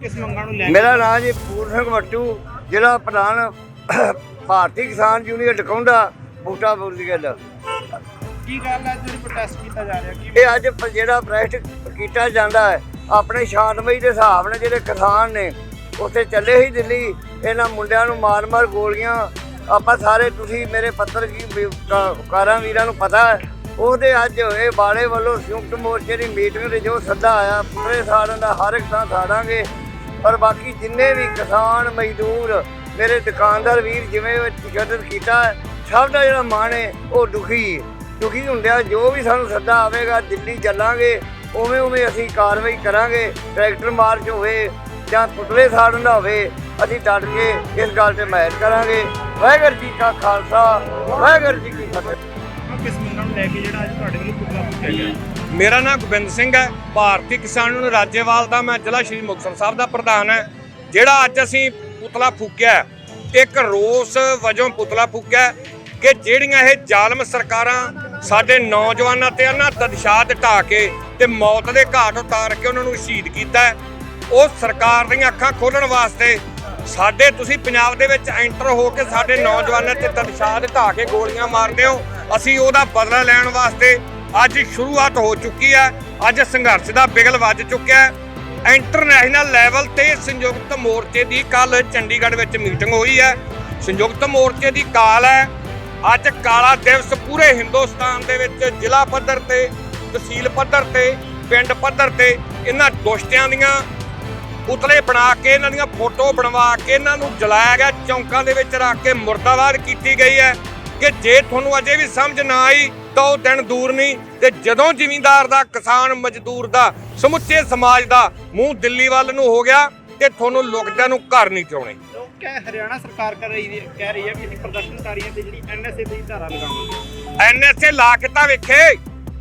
ਕਿਸ ਮੰਗਾਂ ਨੂੰ ਲੈ ਕੇ? ਮੇਰਾ ਨਾਮ ਜੀ ਪੂਰਨ ਸਿੰਘ ਵੱਟੂ ਜ਼ਿਲ੍ਹਾ ਪ੍ਰਧਾਨ ਭਾਰਤੀ ਕਿਸਾਨ ਯੂਨੀਅਨ ਟਕਾਉਂਦਾ ਬੂਟਾ ਬੁਰਦੀ ਗੱਲ। ਕੀ ਗੱਲ ਹੈ? ਜਿਹੜੀ ਪ੍ਰੋਟੈਸਟ ਕੀਤਾ ਜਾ ਰਿਹਾ ਕੀ ਇਹ ਅੱਜ ਪ- ਜਿਹੜਾ ਪ੍ਰੈਸਟ ਕੀਤਾ ਜਾਂਦਾ ਹੈ ਆਪਣੇ ਸ਼ਾਂਤਮਈ ਦੇ ਹਿਸਾਬ ਨਾਲ ਜਿਹੜੇ ਕਿਸਾਨ ਨੇ ਉੱਥੇ ਚੱਲੇ ਹੀ ਦਿੱਲੀ ਇਹਨਾਂ ਮੁੰਡਿਆਂ ਨੂੰ ਮਾਰ-ਮਾਰ ਗੋਲੀਆਂ। ਆਪਾਂ ਸਾਰੇ ਤੁਸੀਂ ਮੇਰੇ ਪੱਤਰ ਕੀ ਵੀ- ਕਾ- ਕਾਰਾਂ ਵੀਰਾਂ ਨੂੰ ਪਤਾ ਹੈ ਉਹਦੇ ਅੱਜ ਇਹ ਬਾਲੇ ਵੱਲੋਂ ਸੰਯੁਕਤ ਮੋਰਚੇ ਦੀ ਮੀਟਿੰਗ ਦੇ ਜੋ ਸੱਦਾ ਆਇਆ ਪੂਰੇ ਸਾੜਨ ਦਾ ਹਰ ਇੱਕ ਥਾਂ ਸਾੜਾਂਗੇ। ਔਰ ਬਾਕੀ ਜਿੰਨੇ ਵੀ ਕਿਸਾਨ ਮਜ਼ਦੂਰ ਮੇਰੇ ਦੁਕਾਨਦਾਰ ਵੀਰ ਜਿਵੇਂ ਤਸ਼ੱਦਦ ਕੀਤਾ, ਸਭ ਦਾ ਜਿਹੜਾ ਮਨ ਹੈ, ਉਹ ਦੁਖੀ ਹੈ। ਦੁਖੀ ਹੁੰਦਿਆਂ ਜੋ ਵੀ ਸਾਨੂੰ ਸੱਦਾ ਆਵੇਗਾ, ਦਿੱਲੀ ਚੱਲਾਂਗੇ, ਉਵੇਂ ਉਵੇਂ ਅਸੀਂ ਕਾਰਵਾਈ ਕਰਾਂਗੇ, ਟਰੈਕਟਰ ਮਾਰਚ ਹੋਵੇ ਜਾਂ ਪੁਤਲੇ ਸਾੜਨ ਦਾ ਹੋਵੇ, ਅਸੀਂ ਡਟ ਕੇ ਇਸ ਗੱਲ ਤੇ ਮਹਿਰ ਕਰਾਂਗੇ। ਵਾਹਿਗੁਰੂ ਜੀ ਕਾ ਖਾਲਸਾ, ਵਾਹਿਗੁਰੂ ਜੀ ਕੀ ਫਤਿਹ। ਕਿਸ ਨੂੰ ਲੈ ਕੇ ਜਿਹੜਾ ਅੱਜ ਤੁਹਾਡੇ ਵੱਲੋਂ ਪੁਤਲਾ ਫੂਕਿਆ ਗਿਆ। ਮੇਰਾ ਨਾਮ ਗੋਬਿੰਦ ਸਿੰਘ ਹੈ। ਭਾਰਤੀ ਕਿਸਾਨ ਯੂਨੀਅਨ ਰਾਜੇਵਾਲ ਦਾ ਮੈਂ ਜ਼ਿਲ੍ਹਾ ਸ਼੍ਰੀ ਮੁਕਤਸਰ ਸਾਹਿਬ ਦਾ ਪ੍ਰਧਾਨ ਹੈ। ਜਿਹੜਾ ਅੱਜ ਅਸੀਂ ਪੁਤਲਾ ਫੂਕਿਆ ਹੈ, ਇੱਕ ਰੋਸ ਵਜੋਂ ਪੁਤਲਾ ਫੂਕਿਆ ਹੈ ਕਿ ਜਿਹੜੀਆਂ ਇਹ ਜ਼ਾਲਮ ਸਰਕਾਰਾਂ ਸਾਡੇ ਨੌਜਵਾਨਾਂ ਤੇ ਇਹਨਾਂ ਤਦਸ਼ਾਹ ਢਾ ਕੇ ਤੇ ਮੌਤ ਦੇ ਘਾਟ ਉਤਾਰ ਕੇ ਉਹਨਾਂ ਨੂੰ ਸ਼ਹੀਦ ਕੀਤਾ ਹੈ ਉਹ ਸਰਕਾਰ ਦੀਆਂ ਅੱਖਾਂ ਖੋਲਣ ਵਾਸਤੇ ਸਾਡੇ ਤੁਸੀਂ ਪੰਜਾਬ ਦੇ ਵਿੱਚ ਐਂਟਰ ਹੋ ਕੇ ਸਾਡੇ ਨੌਜਵਾਨਾਂ ਤੇ ਤਦਸ਼ਾਹ ਢਾ ਕੇ ਗੋਲੀਆਂ ਮਾਰਦੇ ਹੋ। ਅਸੀਂ ਉਹਦਾ ਬਦਲਾ ਲੈਣ ਵਾਸਤੇ ਅੱਜ ਸ਼ੁਰੂਆਤ ਹੋ ਚੁੱਕੀ ਹੈ। ਅੱਜ ਸੰਘਰਸ਼ ਦਾ ਬਿਗਲ ਵੱਜ ਚੁੱਕਿਆ ਹੈ। ਇੰਟਰਨੈਸ਼ਨਲ ਲੈਵਲ ਤੇ ਸੰਯੁਕਤ ਮੋਰਚੇ ਦੀ ਕੱਲ ਚੰਡੀਗੜ੍ਹ ਵਿੱਚ ਮੀਟਿੰਗ ਹੋਈ ਹੈ। ਸੰਯੁਕਤ ਮੋਰਚੇ ਦੀ ਕਾਲ ਹੈ। ਅੱਜ ਕਾਲਾ ਦਿਵਸ ਪੂਰੇ ਹਿੰਦੁਸਤਾਨ ਦੇ ਵਿੱਚ ਜ਼ਿਲ੍ਹਾ ਪੱਧਰ ਤੇ, ਤਹਿਸੀਲ ਪੱਧਰ ਤੇ, ਪਿੰਡ ਪੱਧਰ ਤੇ ਇਹਨਾਂ ਦੁਸ਼ਟਿਆਂ ਦੀਆਂ ਪੁਤਲੇ ਬਣਾ ਕੇ, ਇਹਨਾਂ ਦੀਆਂ ਫੋਟੋ ਬਣਵਾ ਕੇ, ਇਹਨਾਂ ਨੂੰ ਜਲਾਇਆ ਗਿਆ, ਚੌਂਕਾਂ ਦੇ ਵਿੱਚ ਰੱਖ ਕੇ ਮੁਰਦਾਬਾਦ ਕੀਤੀ ਗਈ ਹੈ। ਕਿ ਜੇ ਤੁਹਾਨੂੰ ਅਜੇ ਵੀ ਸਮਝ ਨਾ ਆਈ ਤਾਂ ਉਹ ਦਿਨ ਦੂਰ ਨਹੀਂ। ਤੇ ਜਦੋਂ ਜ਼ਿਮੀਂਦਾਰ ਦਾ ਕਿਸਾਨ ਮਜ਼ਦੂਰ ਦਾ ਸਮੁੱਚੇ ਸਮਾਜ ਦਾ ਮੂੰਹ ਦਿੱਲੀ ਵੱਲ ਨੂੰ ਹੋ ਗਿਆ ਤੇ ਤੁਹਾਨੂੰ ਲੁਕਦਿਆਂ ਨੂੰ ਘਰ ਨਹੀਂ ਚਾਉਣੇ ਕਹਿ ਹਰਿਆਣਾ ਸਰਕਾਰ ਕਰ ਰਹੀ ਹੈ ਕਹਿ ਰਹੀ ਹੈ ਕਿ ਅਸੀਂ ਪ੍ਰਦਰਸ਼ਨਕਾਰੀਆਂ ਤੇ ਜਿਹੜੀ ਐਨਐਸਏ ਦੀ ਧਾਰਾ ਲਗਾਵਾਂਗੇ। ਐਨਐਸਏ ਲਾ ਕੇ ਤਾਂ ਵੇਖੇ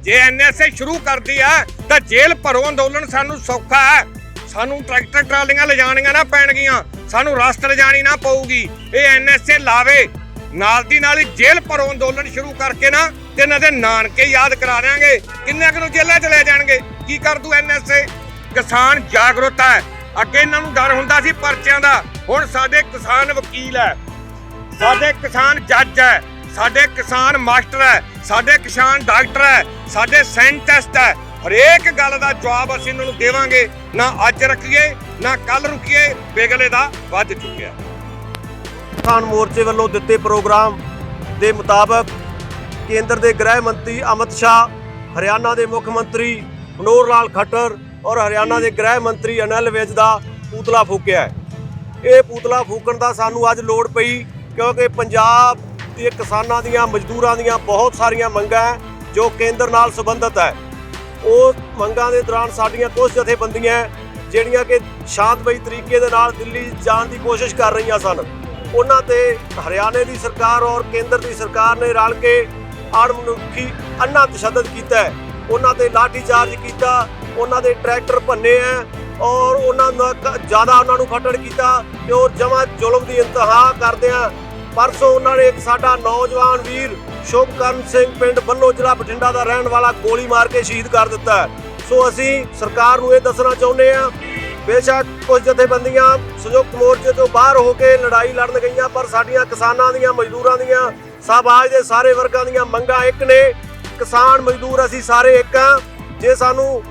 ਜੇ ਐਨਐਸਏ ਸ਼ੁਰੂ ਕਰਦੀ ਆ ਤਾਂ ਜੇਲ੍ਹ ਭਰੋ ਅੰਦੋਲਨ ਸਾਨੂੰ ਸੌਖਾ ਹੈ। ਸਾਨੂੰ ਟਰੈਕਟਰ ਟਰਾਲੀਆਂ ਲਿਜਾਣੀਆਂ ਨਾ ਪੈਣਗੀਆਂ ਸਾਨੂੰ ਰਸਤ ਲਿਜਾਣੀ ਨਾ ਪਊਗੀ। ਇਹ ਐਨਐਸਏ ਲਾਵੇ ਨਾਲ ਦੀ ਨਾਲ ਹੀ ਜੇਲ੍ਹ ਭਰੋ ਅੰਦੋਲਨ ਸ਼ੁਰੂ ਕਰਕੇ ਨਾ ਤੇ ਇਹਨਾਂ ਦੇ ਨਾਨਕੇ ਯਾਦ ਕਰਾ ਦਿਆਂਗੇ। ਕਿੰਨੇ ਕੁ ਨੂੰ ਜੇਲ੍ਹਾਂ ਚ ਲੈ ਜਾਣਗੇ? ਕੀ ਕਰ ਦੂ ਐਨਐਸਏ ਕਿਸਾਨ ਜਾਗਰੂਕ ਹੈ। ਅੱਗੇ ਇਹਨਾਂ ਨੂੰ ਡਰ ਹੁੰਦਾ ਸੀ ਪਰਚਿਆਂ ਦਾ। ਹੁਣ ਸਾਡੇ ਕਿਸਾਨ ਵਕੀਲ ਹੈ। ਸਾਡੇ ਕਿਸਾਨ ਜੱਜ ਹੈ। ਸਾਡੇ ਕਿਸਾਨ ਮਾਸਟਰ ਹੈ। ਸਾਡੇ ਕਿਸਾਨ ਡਾਕਟਰ ਹੈ। ਸਾਡੇ ਸਾਇੰਟਿਸਟ ਹੈ। ਹਰੇਕ ਗੱਲ ਦਾ ਜਵਾਬ ਅਸੀਂ ਇਹਨਾਂ ਨੂੰ ਦੇਵਾਂਗੇ। ਨਾ ਅੱਜ ਰੱਖੀਏ, ਨਾ ਕੱਲ ਰੁਕੀਏ। ਬੇਗਲੇ ਦਾ ਵੱਧ ਚੁੱਕਿਆ। ਕਿਸਾਨ ਮੋਰਚੇ ਵੱਲੋਂ ਦਿੱਤੇ ਪ੍ਰੋਗਰਾਮ ਦੇ ਮੁਤਾਬਕ ਕੇਂਦਰ ਦੇ ਗ੍ਰਹਿ ਮੰਤਰੀ ਅਮਿਤ ਸ਼ਾਹ, ਹਰਿਆਣਾ ਦੇ ਮੁੱਖ ਮੰਤਰੀ ਮਨੋਹਰ ਲਾਲ ਖੱਟਰ ਔਰ ਹਰਿਆਣਾ ਦੇ ਗ੍ਰਹਿ ਮੰਤਰੀ ਅਨਿਲ ਵਿਜ ਦਾ ਪੂਤਲਾ ਫੂਕਿਆ ਹੈ। ਇਹ ਪੂਤਲਾ ਫੂਕਣ ਦਾ ਸਾਨੂੰ ਅੱਜ ਲੋੜ ਪਈ ਕਿਉਂਕਿ ਪੰਜਾਬ ਦੇ ਕਿਸਾਨਾਂ ਦੀਆਂ, ਮਜ਼ਦੂਰਾਂ ਦੀਆਂ ਬਹੁਤ ਸਾਰੀਆਂ ਮੰਗਾਂ ਹੈ, ਜੋ ਕੇਂਦਰ ਨਾਲ ਸੰਬੰਧਿਤ ਹੈ। ਉਹ ਮੰਗਾਂ ਦੇ ਦੌਰਾਨ ਸਾਡੀਆਂ ਕੁਝ ਜਥੇਬੰਦੀਆਂ ਜਿਹੜੀਆਂ ਕਿ ਸ਼ਾਂਤਮਈ ਤਰੀਕੇ ਦੇ ਨਾਲ ਦਿੱਲੀ ਜਾਣ ਦੀ ਕੋਸ਼ਿਸ਼ ਕਰ ਰਹੀਆਂ ਸਨ। ਉਹਨਾਂ ਤੇ ਹਰਿਆਣੇ ਦੀ ਸਰਕਾਰ ਔਰ ਕੇਂਦਰ ਦੀ ਸਰਕਾਰ ਨੇ ਰਲ ਕੇ ਅਣਮਨੁੱਖੀ ਅੰਨਾ ਤਸ਼ੱਦਦ ਕੀਤਾ ਹੈ। ਉਹਨਾਂ ਤੇ ਲਾਠੀ ਚਾਰਜ ਕੀਤਾ, ਉਹਨਾਂ ਦੇ ਟਰੈਕਟਰ ਭੰਨੇ ਹੈ ਔਰ ਉਹਨਾਂ ਦਾ ਜ਼ਿਆਦਾ ਉਹਨਾਂ ਨੂੰ ਫੱਟੜ ਕੀਤਾ ਤੇ ਉਹ ਜਮਾ ਜ਼ੁਲਮ ਦੀ ਇੰਤਹਾ ਕਰਦੇ ਆ। ਪਰਸੋਂ ਉਹਨਾਂ ਨੇ ਇੱਕ ਸਾਡਾ ਨੌਜਵਾਨ ਵੀਰ ਸ਼ੋਭਕਰਨ ਸਿੰਘ ਪਿੰਡ ਬੰਨੋ ਜ਼ਿਲ੍ਹਾ ਬਠਿੰਡਾ ਦਾ ਰਹਿਣ ਵਾਲਾ ਗੋਲੀ ਮਾਰ ਕੇ ਸ਼ਹੀਦ ਕਰ ਦਿੱਤਾ ਸੋ ਅਸੀਂ ਸਰਕਾਰ ਨੂੰ ਇਹ ਦੱਸਣਾ ਚਾਹੁੰਦੇ ਆ ਬੇਸ਼ੱਕ ਕੁਝ ਜਥੇਬੰਦੀਆਂ ਸੰਯੁਕਤ ਮੋਰਚੇ ਤੋਂ ਬਾਹਰ ਹੋ ਕੇ ਲੜਾਈ ਲੜਨ ਗਈਆਂ, ਪਰ ਸਾਡੀਆਂ ਕਿਸਾਨਾਂ ਦੀਆਂ, ਮਜ਼ਦੂਰਾਂ ਦੀਆਂ ਸਮਾਜ ਦੇ ਸਾਰੇ ਵਰਗਾਂ ਦੀਆਂ ਮੰਗਾਂ ਇੱਕ ਨੇ। ਕਿਸਾਨ, ਮਜ਼ਦੂਰ ਅਸੀਂ ਸਾਰੇ ਇੱਕ ਆ ਜੇ ਸਾਨੂੰ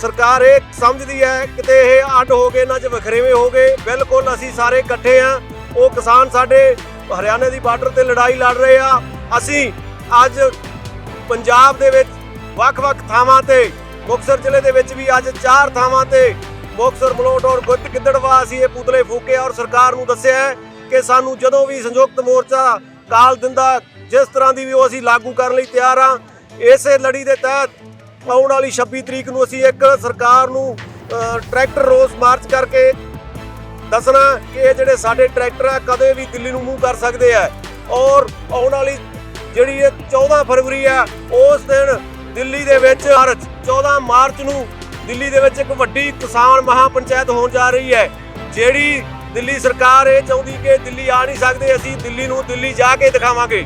ਸਰਕਾਰ ਇਹ ਸਮਝਦੀ ਹੈ, ਕਿਤੇ ਇਹ ਅੱਡ ਹੋ ਗਏ ਨਾ ਚ ਵਖਰੇਵੇਂ ਹੋ ਗਏ, ਬਿਲਕੁਲ ਅਸੀਂ ਸਾਰੇ ਇਕੱਠੇ ਆ ਉਹ ਕਿਸਾਨ ਸਾਡੇ ਹਰਿਆਣੇ ਦੀ ਬਾਰਡਰ ਤੇ ਲੜਾਈ ਲੜ ਰਹੇ ਆ। ਅਸੀਂ ਅੱਜ ਪੰਜਾਬ ਦੇ ਵਿੱਚ ਵੱਖ-ਵੱਖ ਥਾਵਾਂ ਤੇ, ਮੁਕਤਸਰ ਜ਼ਿਲ੍ਹੇ ਦੇ ਵਿੱਚ ਵੀ ਅੱਜ ਚਾਰ ਥਾਵਾਂ ਤੇ ਮੁਕਤਸਰ ਮਲੋਟ ਔਰ ਗੁੱਤ ਗਿੱਦੜਵਾ ਅਸੀਂ ਇਹ ਪੁਤਲੇ ਫੂਕੇ ਔਰ ਸਰਕਾਰ ਨੂੰ ਦੱਸਿਆ ਕਿ ਸਾਨੂੰ ਜਦੋਂ ਵੀ ਸੰਯੁਕਤ ਮੋਰਚਾ ਕਾਲ ਦਿੰਦਾ ਜਿਸ ਤਰ੍ਹਾਂ ਦੀ ਵੀ ਉਹ ਅਸੀਂ ਲਾਗੂ ਕਰਨ ਲਈ ਤਿਆਰ ਆ ਇਸੇ ਲੜੀ ਦੇ ਤਹਿਤ ਆਉਣ ਵਾਲੀ 26 ਤਰੀਕ ਨੂੰ ਅਸੀਂ ਇੱਕ ਸਰਕਾਰ ਨੂੰ ਟਰੈਕਟਰ ਰੋਸ ਮਾਰਚ ਕਰਕੇ ਦੱਸਣਾ ਕਿ ਇਹ ਜਿਹੜੇ ਸਾਡੇ ਟਰੈਕਟਰ ਆ, ਕਦੇ ਵੀ ਦਿੱਲੀ ਨੂੰ ਮੂੰਹ ਕਰ ਸਕਦੇ ਆ। ਔਰ ਆਉਣ ਵਾਲੀ ਜਿਹੜੀ ਇਹ 14 ਫਰਵਰੀ ਆ, ਉਸ ਦਿਨ ਦਿੱਲੀ ਦੇ ਵਿੱਚ ਮਾਰਚ 14 ਮਾਰਚ ਨੂੰ ਦਿੱਲੀ ਦੇ ਵਿੱਚ ਇੱਕ ਵੱਡੀ ਕਿਸਾਨ ਮਹਾ ਪੰਚਾਇਤ ਹੋਣ ਜਾ ਰਹੀ ਹੈ, ਜਿਹੜੀ ਦਿੱਲੀ ਸਰਕਾਰ ਇਹ ਚਾਹੁੰਦੀ ਕਿ ਦਿੱਲੀ ਆ ਨਹੀਂ ਸਕਦੇ, ਅਸੀਂ ਦਿੱਲੀ ਨੂੰ ਦਿੱਲੀ ਜਾ ਕੇ ਦਿਖਾਵਾਂਗੇ।